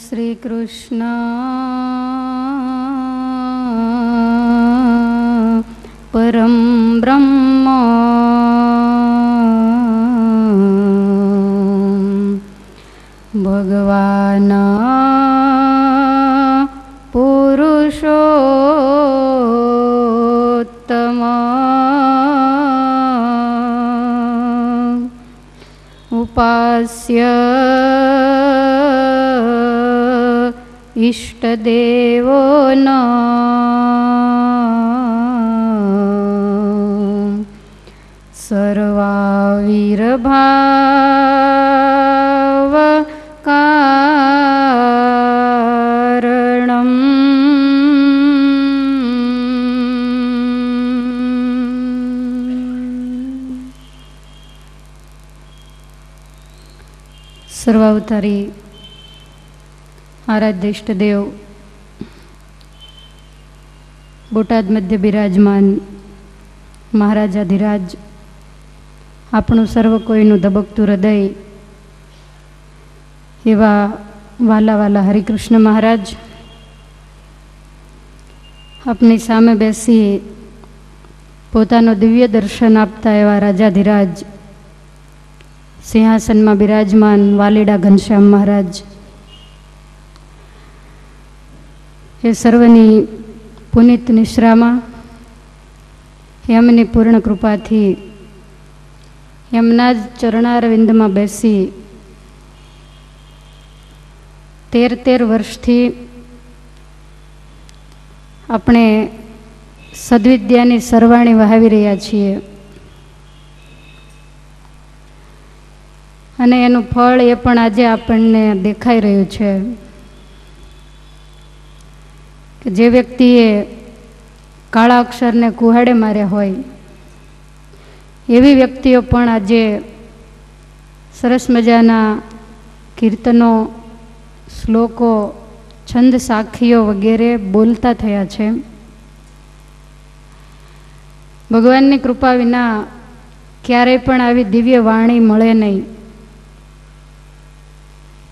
શ્રી કૃષ્ણ પરમ બ્રહ્મ ભગવાના ઇષ્ટદેવોનો સર્વાવીરભાવ કારણમ સર્વાવતારી આરાધ્ય ઇષ્ટદેવ બોટાદ મધ્ય બિરાજમાન મહારાજાધિરાજ, આપણું સર્વ કોઈનું ધબકતું હૃદય એવા વાલા વાલા હરિકૃષ્ણ મહારાજ, આપની સામે બેસી પોતાનો દિવ્ય દર્શન આપતા એવા રાજાધિરાજ, સિંહાસનમાં બિરાજમાન વાલીડા ઘનશ્યામ મહારાજ એ સર્વની પુનિત નિશ્રામાં એમની પૂર્ણ કૃપાથી એમના જ ચરણારવિંદમાં બેસી, તેર તેર વર્ષથી આપણે સદવિદ્યાની સરવાણી વહાવી રહ્યા છીએ. અને એનું ફળ એ પણ આજે આપણને દેખાઈ રહ્યું છે. કે જે વ્યક્તિએ કાળા અક્ષરને કુહાડે માર્યા હોય, એવી વ્યક્તિઓ પણ આજે સરસ મજાના કીર્તનો, શ્લોકો, છંદ સાખીઓ વગેરે બોલતા થયા છે. ભગવાનની કૃપા વિના ક્યારેય પણ આવી દિવ્ય વાણી મળે નહીં.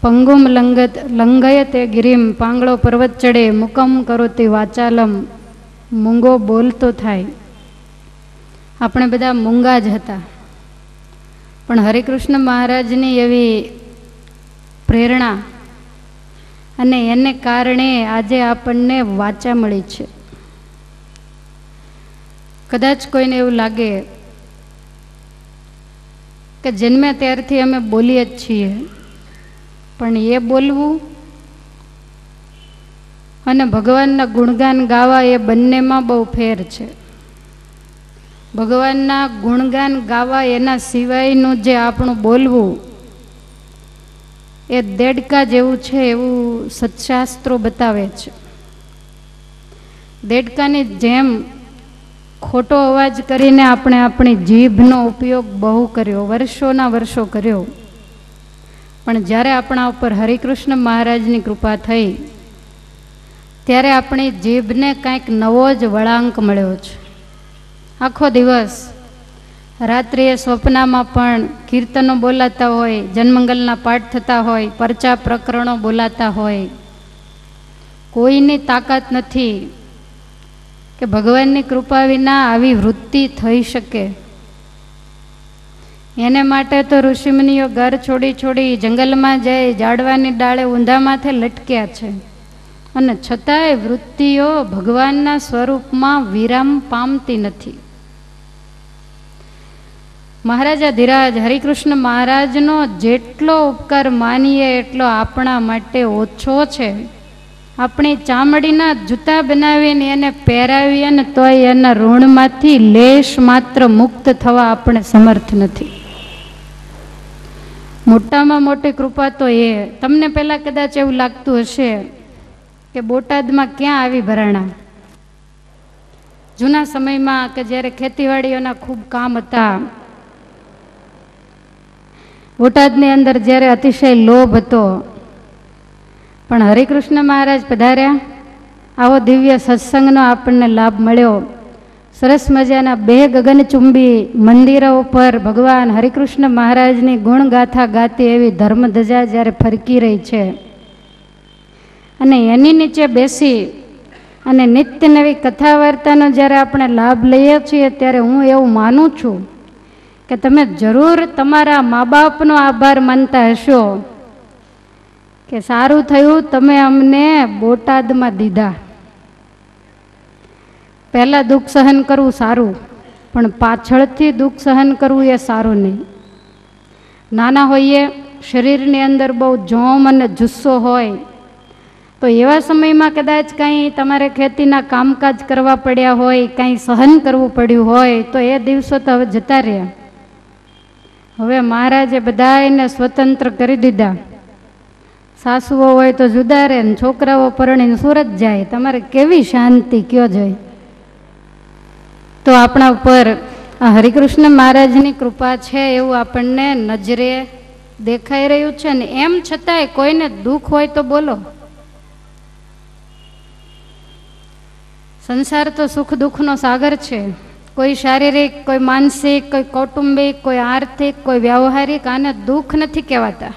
પંગુમ લંગત લંગયતે ગિરિમ પાંગળો પર્વત ચડે મુકમ કરોતી વાચાલમ, મૂંગો બોલતો થાય. આપણે બધા મૂંગા જ હતા. પણ હરિકૃષ્ણ મહારાજની એવી પ્રેરણા અને એને કારણે આજે આપણને વાચા મળી છે. કદાચ કોઈને એવું લાગે કે જન્મ્યા ત્યારથી અમે બોલીએ જ છીએ. પણ એ બોલવું અને ભગવાનના ગુણગાન ગાવા એ બંનેમાં બહુ ફેર છે. ભગવાનના ગુણગાન ગાવા એના સિવાયનું જે આપણું બોલવું એ દેડકા જેવું છે એવું સત્શાસ્ત્રો બતાવે છે. દેડકાની જેમ ખોટો અવાજ કરીને આપણે આપણી જીભનો ઉપયોગ બહુ કર્યો, વર્ષોના વર્ષો કર્યો. પણ જ્યારે આપણા ઉપર હરિકૃષ્ણ મહારાજની કૃપા થઈ, ત્યારે આપણી જીભને કાંઈક નવો જ વળાંક મળ્યો છે. આખો દિવસ રાત્રિએ સ્વપ્નમાં પણ કીર્તનો બોલાતા હોય, જન્મંગલના પાઠ થતા હોય, પરચા પ્રકરણો બોલાતા હોય. કોઈની તાકાત નથી કે ભગવાનની કૃપા વિના આવી વૃત્તિ થઈ શકે. એને માટે તો ઋષિમુનિઓ ઘર છોડી છોડી જંગલમાં જઈ ઝાડવાની ડાળે ઊંધા માથે લટક્યા છે. અને છતાંય વૃત્તિઓ ભગવાનના સ્વરૂપમાં વિરામ પામતી નથી. મહારાજા ધીરાજ, હરિકૃષ્ણ મહારાજનો જેટલો ઉપકાર માનીએ એટલો આપણા માટે ઓછો છે. આપણી ચામડીના જૂતા બનાવીને એને પહેરાવીએ ને તોય એના ઋણમાંથી લેશ માત્ર મુક્ત થવા આપણે સમર્થ નથી. મોટામાં મોટી કૃપા તો એ. તમને પહેલાં કદાચ એવું લાગતું હશે કે બોટાદમાં ક્યાં આવી ભરાણા? જૂના સમયમાં કે જ્યારે ખેતીવાડીઓના ખૂબ કામ હતા, બોટાદની અંદર જ્યારે અતિશય લોભ હતો, પણ હરિકૃષ્ણ મહારાજ પધાર્યા. આવો દિવ્ય સત્સંગનો આપણને લાભ મળ્યો. સરસ મજાના બે ગગનચુંબી મંદિરો ઉપર ભગવાન હરિકૃષ્ણ મહારાજની ગુણગાથા ગાતી એવી ધર્મધજા જ્યારે ફરકી રહી છે. અને એની નીચે બેસી અને નિત્ય નવી કથા વાર્તાનો જ્યારે આપણે લાભ લઈએ છીએ ત્યારે હું એવું માનું છું કે તમે જરૂર તમારા મા બાપનો આભાર માનતા હશો કે સારું થયું, તમે અમને બોટાદમાં દીધા. પહેલાં દુઃખ સહન કરવું સારું, પણ પાછળથી દુઃખ સહન કરવું એ સારું નહીં. નાના હોઈએ શરીરની અંદર બહુ જોમ અને જુસ્સો હોય, તો એવા સમયમાં કદાચ કાંઈ તમારે ખેતીના કામકાજ કરવા પડ્યા હોય, કાંઈ સહન કરવું પડ્યું હોય, તો એ દિવસો તો હવે જતા રહ્યા. હવે મહારાજે બધાને સ્વતંત્ર કરી દીધા. સાસુઓ હોય તો જુદા રહે ને છોકરાઓ પરણીને સુરત જાય, તમારે કેવી શાંતિ કયો જાય તો આપણા ઉપર હરિકૃષ્ણ મહારાજની કૃપા છે એવું આપણને નજરે દેખાઈ રહ્યું છે ને એમ છતાંય કોઈને દુઃખ હોય તો બોલો. સંસાર તો સુખ દુઃખનો સાગર છે. કોઈ શારીરિક, કોઈ માનસિક, કોઈ કૌટુંબિક, કોઈ આર્થિક, કોઈ વ્યવહારિક આને દુઃખ નથી કહેવાતા.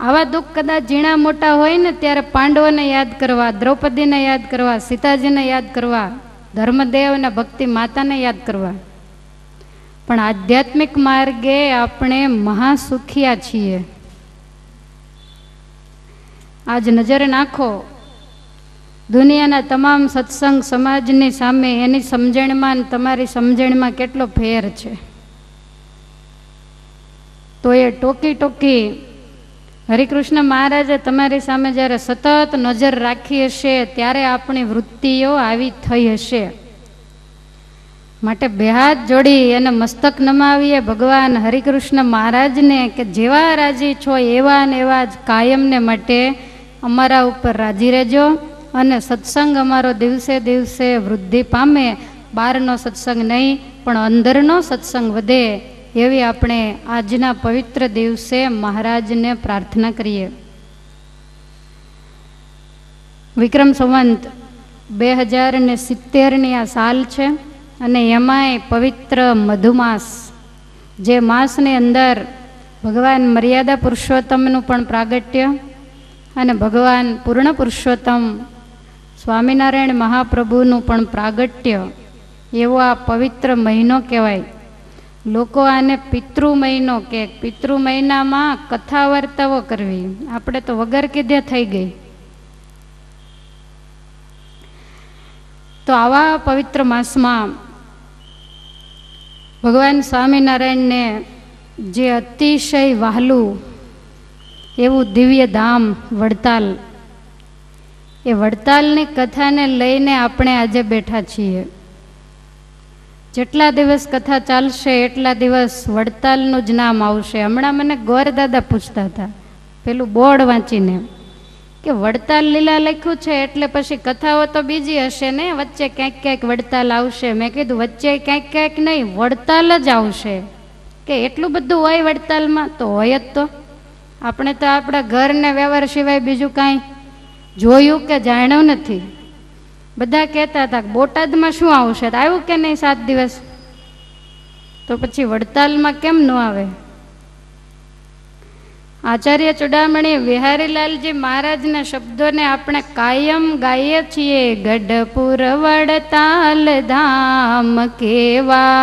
આવા દુઃખ કદાચ ઝીણા મોટા હોય ને ત્યારે પાંડવોને યાદ કરવા, દ્રૌપદીને યાદ કરવા, સીતાજીને યાદ કરવા ધર્મદેવ અને ભક્તિ માતાને યાદ કરવા. પણ આધ્યાત્મિક માર્ગે આપણે મહાસુખિયા છીએ. આજ નજરે નાખો. દુનિયાના તમામ સત્સંગ સમાજની સામે એની સમજણમાં તમારી સમજણમાં કેટલો ફેર છે. તો એ ટોકી ટોકી હરિકૃષ્ણ મહારાજે તમારી સામે જ્યારે સતત નજર રાખી હશે, ત્યારે આપણી વૃત્તિઓ આવી થઈ હશે. માટે બેહાથ જોડી અને મસ્તક નમાવીએ. ભગવાન હરિકૃષ્ણ મહારાજને કે જેવા રાજી છો, એવા ને એવા જ કાયમને માટે અમારા ઉપર રાજી રહેજો અને સત્સંગ અમારો દિવસે દિવસે વૃદ્ધિ પામે. બહારનો સત્સંગ નહીં, પણ અંદરનો સત્સંગ વધે. એવી આપણે આજના પવિત્ર દિવસે મહારાજને પ્રાર્થના કરીએ. વિક્રમ સંવંત બે હજાર ને સિત્તેરની આ સાલ છે અને એમાંય પવિત્ર મધુમાસ, જે માસની અંદર ભગવાન મર્યાદા પુરુષોત્તમનું પણ પ્રાગટ્ય અને ભગવાન પૂર્ણ પુરુષોત્તમ સ્વામિનારાયણ મહાપ્રભુનું પણ પ્રાગટ્ય, એવો આ પવિત્ર મહિનો કહેવાય. લોકો આને પિતૃ મહિનો કે પિતૃ મહિનામાં કથા વાર્તાઓ કરવી. આપણે તો વગર કીધે થઈ ગઈ. તો આવા પવિત્ર માસમાં ભગવાન સ્વામિનારાયણને જે અતિશય વહાલું એવું દિવ્ય ધામ વડતાલ, એ વડતાલની કથાને લઈને આપણે આજે બેઠા છીએ. જેટલા દિવસ કથા ચાલશે, એટલા દિવસ વડતાલનું જ નામ આવશે. હમણાં મને ગોરદાદા પૂછતા હતા. પેલું બોર્ડ વાંચીને કે વડતાલ લીલા લખ્યું છે એટલે પછી કથાઓ તો બીજી હશે ને? વચ્ચે ક્યાંક ક્યાંક વડતાલ આવશે. મેં કીધું, વચ્ચે ક્યાંક ક્યાંક નહીં, વડતાલ જ આવશે. કે એટલું બધું હોય વડતાલમાં? તો હોય જ તો. આપણે તો આપણા ઘરને વ્યવહાર સિવાય બીજું કાંઈ જોયું કે જાણ્યું નથી? બધા કહેતા હતા બોટાદમાં શું આવશે? આવ્યું કે નહીં સાત દિવસ? તો પછી વડતાલમાં કેમ ન આવે? આચાર્ય ચુડામણી વિહારીલાલજી મહારાજના શબ્દોને આપણે કાયમ ગાઈએ છીએ. ગઢપુર વડતાલ ધામ કેવા?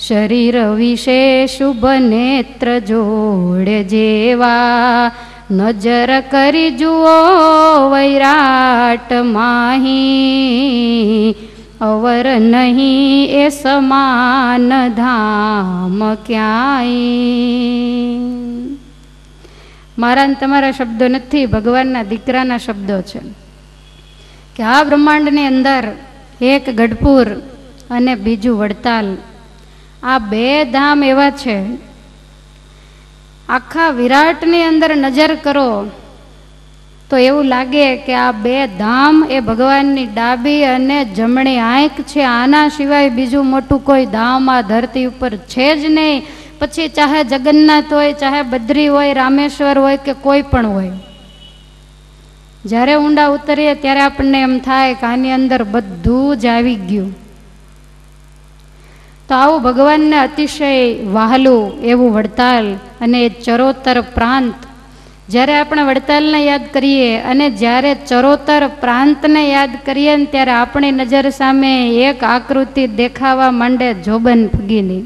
શરીર વિશે શુભ નેત્ર જોડે જેવા? નજર કરી જુઓ વૈરાટ માહી. અવર નહીં એ સમાન ધામ ક્યાંય? મારા તમારા શબ્દો નથી, ભગવાનના દીકરાના શબ્દો છે. કે આ બ્રહ્માંડની અંદર એક ગઢપુર અને બીજું વડતાલ. આ બે ધામ એવા છે આખા વિરાટની અંદર નજર કરો, તો એવું લાગે કે આ બે ધામ એ ભગવાનની ડાબી અને જમણી આંખ છે. આના સિવાય બીજું મોટું કોઈ ધામ આ ધરતી ઉપર છે જ નહીં. પછી ચાહે જગન્નાથ હોય, ચાહે બદ્રી હોય, રામેશ્વર હોય કે કોઈ પણ હોય. જ્યારે ઊંડા ઉતરીએ ત્યારે આપણને એમ થાય કે આની અંદર બધું જ આવી ગયું. તો આવું ભગવાનને અતિશય વહાલું એવું વડતાલ અને ચરોતર પ્રાંત. જ્યારે આપણે વડતાલને યાદ કરીએ અને જ્યારે ચરોતર પ્રાંતને યાદ કરીએ ને ત્યારે આપણી નજર સામે એક આકૃતિ દેખાવા માંડે જોબન ફગીની.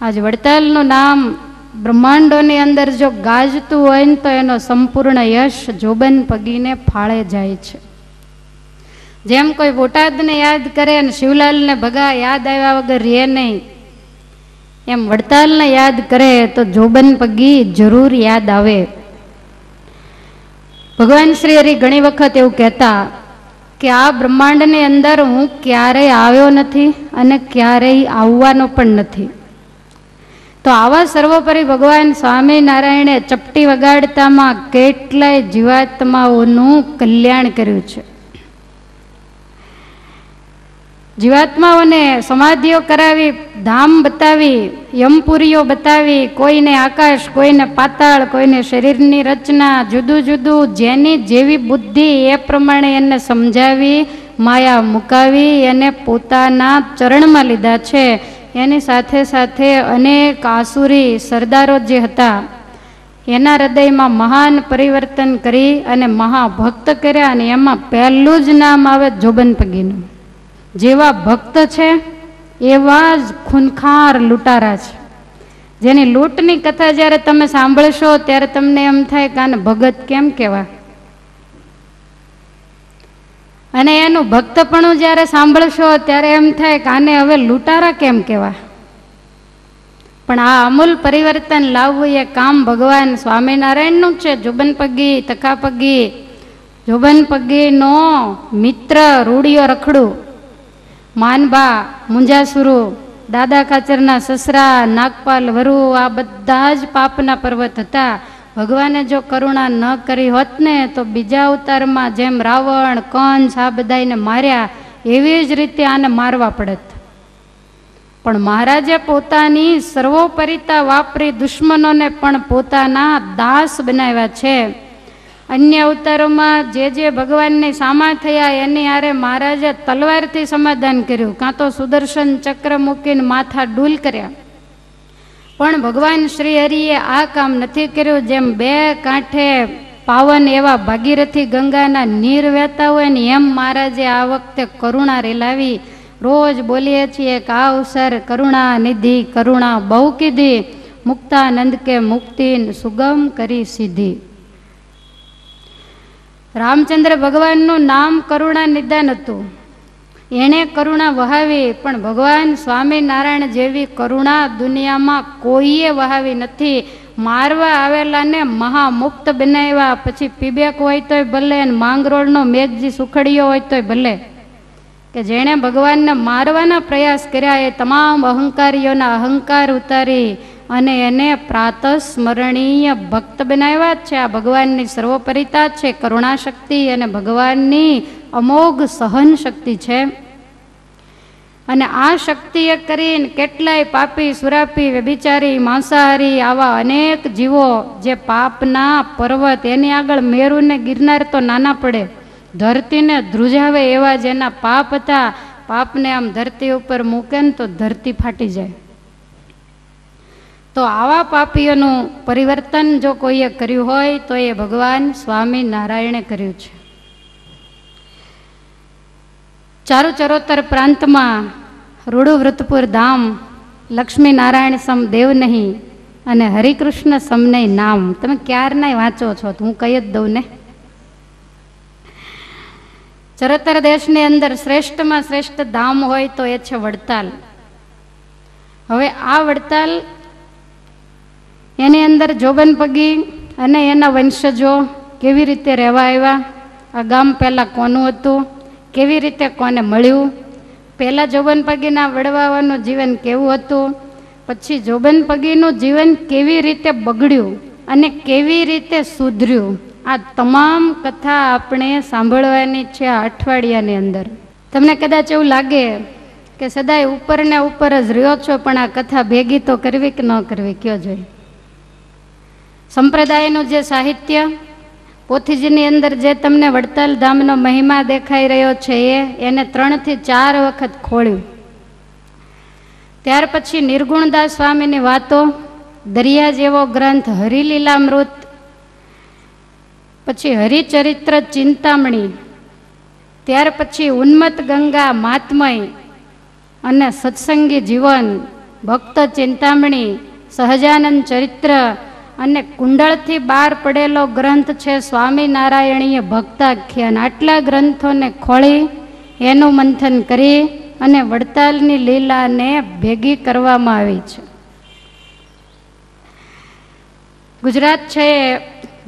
આજ વડતાલનું નામ બ્રહ્માંડોની અંદર જો ગાજતું હોય ને તો એનો સંપૂર્ણ યશ જોબન પગીને ફાળે જાય છે. જેમ કોઈ બોટાદને યાદ કરે અને શિવલાલને ભગા યાદ આવ્યા વગર રહે નહીં, એમ વડતાલને યાદ કરે તો જોબન પગી જરૂર યાદ આવે. ભગવાન શ્રી હરિ ઘણી વખત એવું કહેતા કે આ બ્રહ્માંડની અંદર હું ક્યારેય આવ્યો નથી અને ક્યારેય આવવાનો પણ નથી. તો આવા સર્વોપરી ભગવાન સ્વામિનારાયણે ચપટી વગાડતામાં કેટલાય જીવાત્માઓનું કલ્યાણ કર્યું છે. જીવાત્માઓને સમાધિઓ કરાવી, ધામ બતાવી, યમપુરીઓ બતાવી, કોઈને આકાશ, કોઈને પાતાળ, કોઈને શરીરની રચના, જુદું જુદું, જેની જેવી બુદ્ધિ એ પ્રમાણે એને સમજાવી, માયા મુકાવી, એને પોતાના ચરણમાં લીધા છે. એની સાથે સાથે અનેક આસુરી સરદારો જે હતા, એના હૃદયમાં મહાન પરિવર્તન કરી અને મહાભક્ત કર્યા અને એમાં પહેલું જ નામ આવે જોબન પગીનું જેવા ભક્ત છે, એવા જ ખૂનખાર લૂંટારા છે. જેની લૂંટની કથા જ્યારે તમે સાંભળશો, ત્યારે તમને એમ થાય કે આને ભગત કેમ કહેવાય? અને એનું ભક્તપણું જ્યારે સાંભળશો, ત્યારે એમ થાય કે આને હવે લૂંટારા કેમ કહેવાય? પણ આ અમૂલ પરિવર્તન લાવવું એ કામ ભગવાન સ્વામિનારાયણનું છે. જુબન પગી તકા પગી જોબન પગીનો મિત્ર રૂડિયો રખડું. માનબા, મુંજાસુરુ, દાદા કાચરના સસરા, નાગપાલ, વરુ, આ બધા જ પાપના પર્વત હતા. ભગવાને જો કરુણા ન કરી હોત ને, તો બીજા અવતારમાં જેમ રાવણ, કંસ, આ બધાને માર્યા, એવી જ રીતે આને મારવા પડત. પણ મહારાજે પોતાની સર્વોપરિતા વાપરી દુશ્મનોને પણ પોતાના દાસ બનાવ્યા છે. અન્ય અવતારોમાં જે જે ભગવાનની સામા થયા એની આરે મહારાજે તલવારથી સમાધાન કર્યું. કાં તો સુદર્શન ચક્ર મૂકીને માથા ડૂલ કર્યા. પણ ભગવાન શ્રી હરિએ આ કામ નથી કર્યું જેમ બે કાંઠે પાવન એવા ભાગીરથી ગંગાના નીર વહેતા હોય ને એમ મહારાજે આ વખતે કરુણા રેલાવી રોજ બોલીએ છીએ કે આ અવસર કરુણા નિધિ, કરુણા બહુ કીધી. મુક્તાનંદ કે મુક્તિ સુગમ કરી સીધી રામચંદ્ર ભગવાનનું નામ કરુણા નિદાન હતું. એણે કરુણા વહાવી, પણ ભગવાન સ્વામિનારાયણ જેવી કરુણા દુનિયામાં કોઈએ વહાવી નથી. મારવા આવેલાને મહામુક્ત બનાવ્યા, પછી પીબેક હોય તોય ભલે અને માંગરોળનો મેઘજી સુખડીયો હોય તોય ભલે. કે જેણે ભગવાનને મારવાના પ્રયાસ કર્યા, એ તમામ અહંકારીઓના અહંકાર ઉતારી અને એને પ્રાત સ્મરણીય ભક્ત બનાવ્યા છે. આ ભગવાનની સર્વોપરિતા છે. કરુણા શક્તિ અને ભગવાનની અમોઘ સહન શક્તિ છે. અને આ શક્તિએ કરીને કેટલાય પાપી, સુરાપી, વ્યભિચારી, માંસાહારી આવા અનેક જીવો જે પાપના પર્વત એની આગળ મેરુને ગિરનાર તો નાના પડે, ધરતીને ધ્રુજાવે એવા જેના પાપ હતા, પાપને આમ ધરતી ઉપર મૂકે ને તો ધરતી ફાટી જાય. તો આવા પાપીઓનું પરિવર્તન જો કોઈએ કર્યું હોય, તો એ ભગવાન સ્વામી નારાયણે કર્યું છે. ચારુ ચરોતર પ્રાંતમાં રૂડુવૃતપુર ધામ લક્ષ્મી નારાયણ સમ દેવ નહીં અને હરિકૃષ્ણ સમને નામ. તમે ક્યારનાય વાંચો છો? તો હું કહી જ દઉં ને. ચરોતર દેશની અંદર શ્રેષ્ઠમાં શ્રેષ્ઠ ધામ હોય તો એ છે વડતાલ. હવે આ વડતાલ એની અંદર જોબન પગી અને એના વંશજો કેવી રીતે રહેવા આવ્યા, આ ગામ પહેલાં કોનું હતું, કેવી રીતે કોને મળ્યું, પહેલાં જોબન પગીના વડવાવાનું જીવન કેવું હતું, પછી જોબન પગીનું જીવન કેવી રીતે બગડ્યું અને કેવી રીતે સુધર્યું, આ તમામ કથા આપણે સાંભળવાની છે આ અઠવાડિયાની અંદર. તમને કદાચ એવું લાગે કે સદાય ઉપર ને ઉપર જ રહ્યો છો, પણ આ કથા ભેગી તો કરવી કે ન કરવી, કયો જોઈએ? સંપ્રદાયનું જે સાહિત્ય, પોથીજીની અંદર જે તમને વડતાલ ધામનો મહિમા દેખાઈ રહ્યો છે, એ એને ત્રણથી ચાર વખત ખોળ્યું. ત્યાર પછી નિર્ગુણદાસ સ્વામીની વાતો, દરિયા જેવો ગ્રંથ હરિલીલામૃત, પછી હરિચરિત્ર ચિંતામણી, ત્યાર પછી ઉન્મત ગંગા માતમય અને સત્સંગી જીવન, ભક્ત ચિંતામણી, સહજાનંદ ચરિત્ર અને કુંડળથી બહાર પડેલો ગ્રંથ છે સ્વામિનારાયણીય ભક્તાખ્યાન. આટલા ગ્રંથોને ખોળી, એનું મંથન કરી અને વડતાલની લીલાને ભેગી કરવામાં આવી છે. ગુજરાત છે એ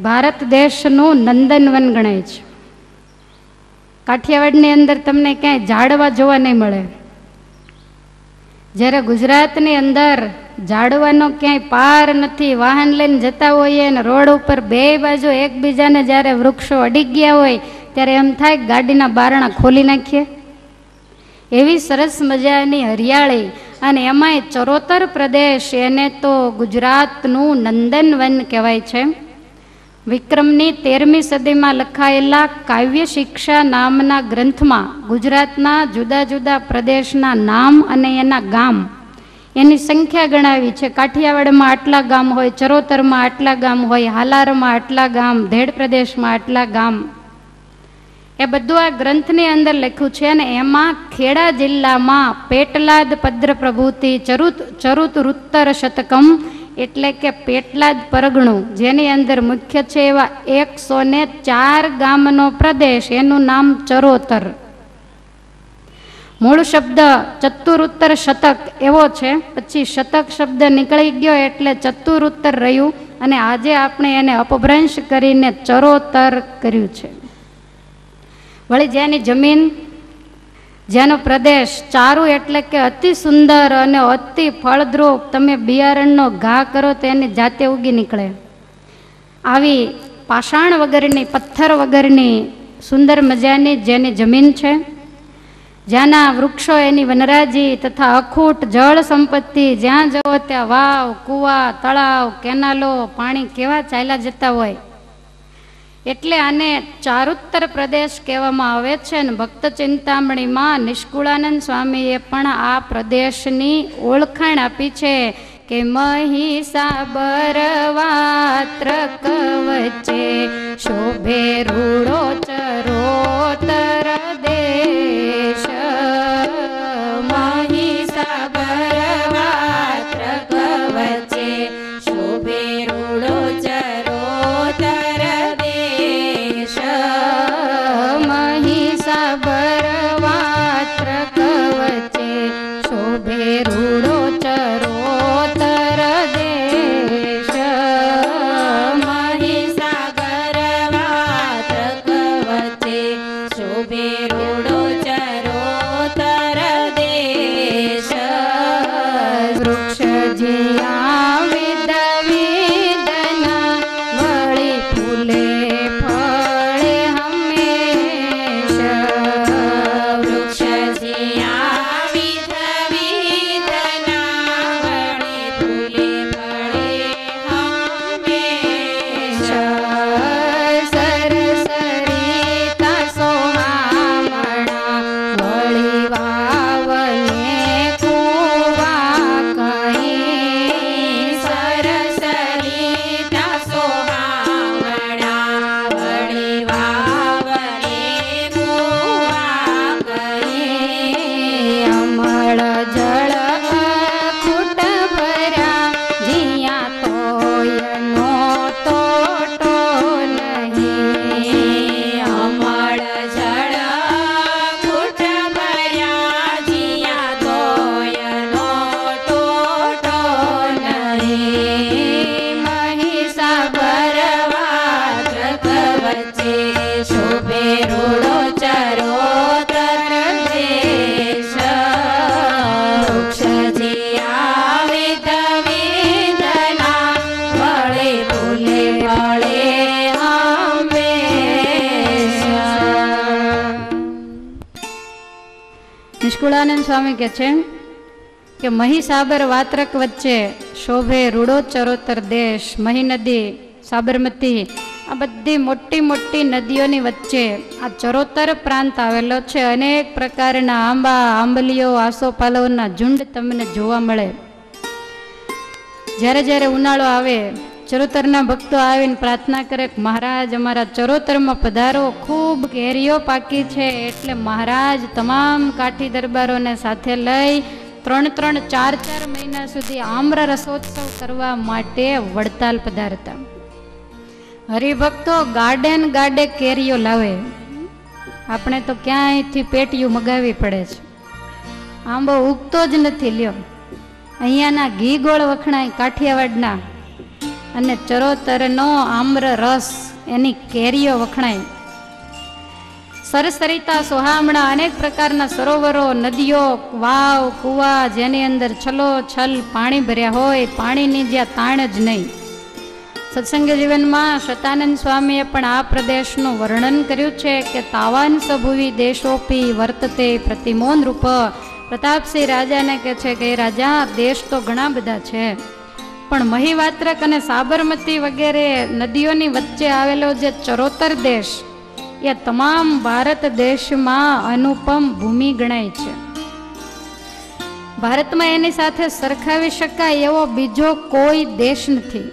ભારત દેશનું નંદનવન ગણાય છે. કાઠિયાવાડની અંદર તમને ક્યાંય ઝાડવા જોવા નહીં મળે. જ્યારે ગુજરાતની અંદર ઝાડવાનો ક્યાંય પાર નથી, વાહન લઈને જતા હોઈએ અને રોડ ઉપર બે બાજુ એકબીજાને જ્યારે વૃક્ષો અડી ગયા હોય, ત્યારે એમ થાય ગાડીના બારણા ખોલી નાખીએ. એવી સરસ મજાની હરિયાળી અને એમાંય ચરોતર પ્રદેશ એને તો ગુજરાતનું નંદનવન કહેવાય છે. વિક્રમની તેરમી સદીમાં લખાયેલા કાવ્ય શિક્ષા નામના ગ્રંથમાં ગુજરાતના જુદા જુદા પ્રદેશના નામ અને એના ગામ એની સંખ્યા ગણાવી છે. કાઠિયાવાડમાં આટલા ગામ હોય, ચરોતરમાં આટલા ગામ હોય, હાલારમાં આટલા ગામ, ધેડ પ્રદેશમાં આટલા ગામ. એ બધું આ ગ્રંથની અંદર લખ્યું છે અને એમાં ખેડા જિલ્લામાં પેટલાદ પદ્ર પ્રભુતિ ચરુત ચરુતરુત્તર શતકમ એટલે કે પેટલા જ પરગણું, જેની અંદર મુખ્ય છે એવા એકસો ને ચાર ગામનો પ્રદેશ, એનું નામ ચરોતર. મૂળ શબ્દ ચતુરુત્તર શતક એવો છે. પછી શતક શબ્દ નીકળી ગયો એટલે ચતુરુત્તર રહ્યું અને આજે આપણે એને અપભ્રંશ કરીને ચરોતર કર્યું છે. વળી જેની જમીન જેનો પ્રદેશ ચારું એટલે કે અતિ સુંદર અને અતિ ફળદ્રુપ. તમે બિયારણનો ઘા કરો તો એની જાતે ઉગી નીકળે. આવી પાષાણ વગરની, પથ્થર વગરની સુંદર મજાની જેની જમીન છે, જ્યાંના વૃક્ષો એની વનરાજી તથા અખૂટ જળ સંપત્તિ, જ્યાં જવો ત્યાં વાવ, કૂવા, તળાવ, કેનાલો, પાણી કેવા ચાલ્યા જતા હોય. એટલે આને ચારુત્તર પ્રદેશ કહેવામાં આવે છે અને ભક્ત ચિંતામણીમાં નિષ્કુળાનંદ સ્વામીએ પણ આ પ્રદેશની ઓળખાણ આપી છે કે મહિષાબરવાત્ર કવચે શોભે રૂડો ચરોતર નિષ્કુળાનંદ સ્વામી કે છે કે મહીસાબર વાત્રક વચ્ચે શોભે રૂડો ચરોતર દેશ, મહી નદી, સાબરમતી, આ બધી મોટી મોટી નદીઓની વચ્ચે આ ચરોતર પ્રાંત આવેલો છે. અનેક પ્રકારના આંબા, આંબલીઓ, આસોપાલવના ઝુંડ તમને જોવા મળે. જ્યારે જ્યારે ઉનાળો આવે ચરોતરના ભક્તો આવીને પ્રાર્થના કરે મહારાજ, અમારા ચરોતરમાં પધારો. ખૂબ કેરીઓ પાકી છે એટલે મહારાજ તમામ કાઠી દરબારોને સાથે લઈ ત્રણ ત્રણ ચાર ચાર મહિના સુધી આમ્ર રસોત્સવ કરવા માટે વડતાલ પધારતા. હરિભક્તો ગાર્ડન ગાડે કેરીઓ લાવે. આપણે તો ક્યાંયથી પેટીયું મગાવી પડે છે. આંબો ઉગતો જ નથી લ્યો. અહીંયાના ઘી ગોળ વખણાય કાઠિયાવાડના. અને ચરોતરનો આમ્ર રસ એની કેરીઓ વખણાય. સરસરિતા સોહામણા અનેક પ્રકારના સરોવરો, નદીઓ, વાવ, કુવા જેની અંદર છલો, છલ પાણી ભર્યા હોય, પાણીની જ્યાં તાણ જ નહીં. સત્સંગ જીવનમાં શતાનંદ સ્વામીએ પણ આ પ્રદેશનું વર્ણન કર્યું છે કે તાવાન સભુવી દેશોપી વર્તતે પ્રતિમોન રૂપ પ્રતાપસિંહ રાજાને કહે છે કે રાજા, દેશ તો ઘણા બધા છે. પણ મહીવાત્રક અને સાબરમતી વગેરે નદીઓની વચ્ચે આવેલો જે ચરોતર દેશ, એ તમામ ભારત દેશમાં અનુપમ ભૂમિ ગણાય છે. ભારતમાં એની સાથે સરખાવી શકાય એવો બીજો કોઈ દેશ નથી.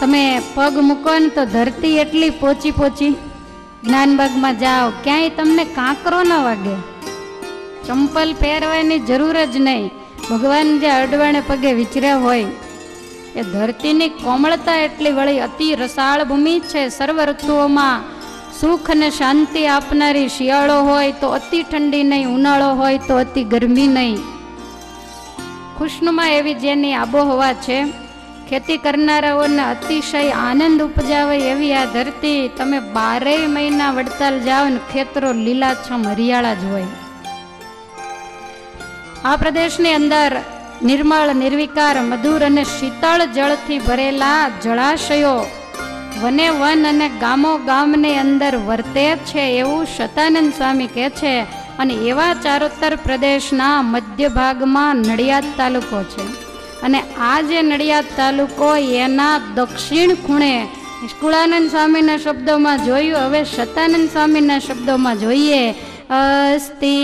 તમે પગ મૂકો ને તો ધરતી એટલી પોચી પોચી. જ્ઞાનબાગમાં જાઓ, ક્યાંય તમને કાંકરો ન વાગે. ચંપલ પહેરવાની જરૂર જ નહીં. ભગવાન જે અડવાણે પગે વિચર્યા હોય, એ ધરતીની કોમળતા એટલી વળી અતિ રસાળ ભૂમિ છે. સર્વ ઋતુઓમાં સુખ અને શાંતિ આપનારી શિયાળો હોય તો અતિ ઠંડી નહીં, ઉનાળો હોય તો અતિ ગરમી નહીં. ખુશનુમા એવી જેની આબોહવા છે, ખેતી કરનારાઓને અતિશય આનંદ ઉપજાવે એવી આ ધરતી. તમે બારેય મહિના વડતાલ જાઓ ને ખેતરો લીલાછમ, હરિયાળા જ હોય. આ પ્રદેશની અંદર નિર્મળ, નિર્વિકાર, મધુર અને શીતળ જળથી ભરેલા જળાશયો વને વન અને ગામો ગામની અંદર વર્તે છે એવું શતાનંદ સ્વામી કહે છે અને એવા ચારોત્તર પ્રદેશના મધ્ય ભાગમાં નડિયાદ તાલુકો છે. અને આ જે નડિયાદ તાલુકો એના દક્ષિણ ખૂણે નિષ્કુળાનંદ સ્વામીના શબ્દોમાં જોયું, હવે શતાનંદ સ્વામીના શબ્દોમાં જોઈએ अस्ति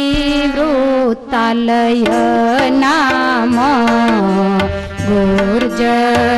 वृत्तालय नाम गुर्जरेषु